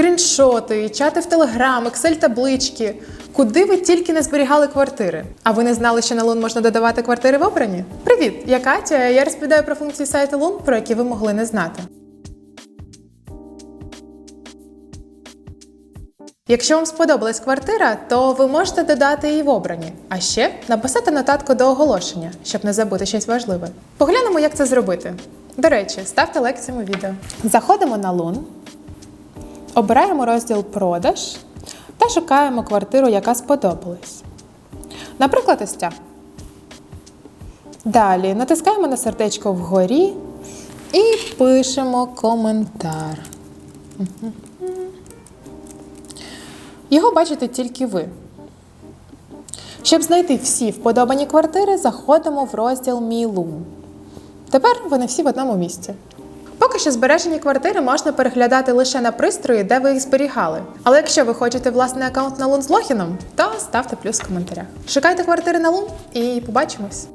скріншоти, чати в Телеграм, Excel таблички. Куди ви тільки не зберігали квартири? А ви не знали, що на Лун можна додавати квартири в обрані? Привіт, я Катя. Я розповідаю про функції сайту Лун, про які ви могли не знати. Якщо вам сподобалась квартира, то ви можете додати її в обрані, а ще написати нотатку до оголошення, щоб не забути щось важливе. Поглянемо, як це зробити. До речі, ставте лайк цьому відео. Заходимо на Лун, обираємо розділ Продаж та шукаємо квартиру, яка сподобалась. Наприклад, ось ця. Далі натискаємо на сердечко вгорі і пишемо коментар. Його бачите тільки ви. Щоб знайти всі вподобані квартири, заходимо в розділ Мій Лум. Тепер вони всі в одному місці. Поки що збережені квартири можна переглядати лише на пристрої, де ви їх зберігали. Але якщо ви хочете власний аккаунт на Лун з логіном, то ставте плюс в коментарях. Шукайте квартири на Лун і побачимось!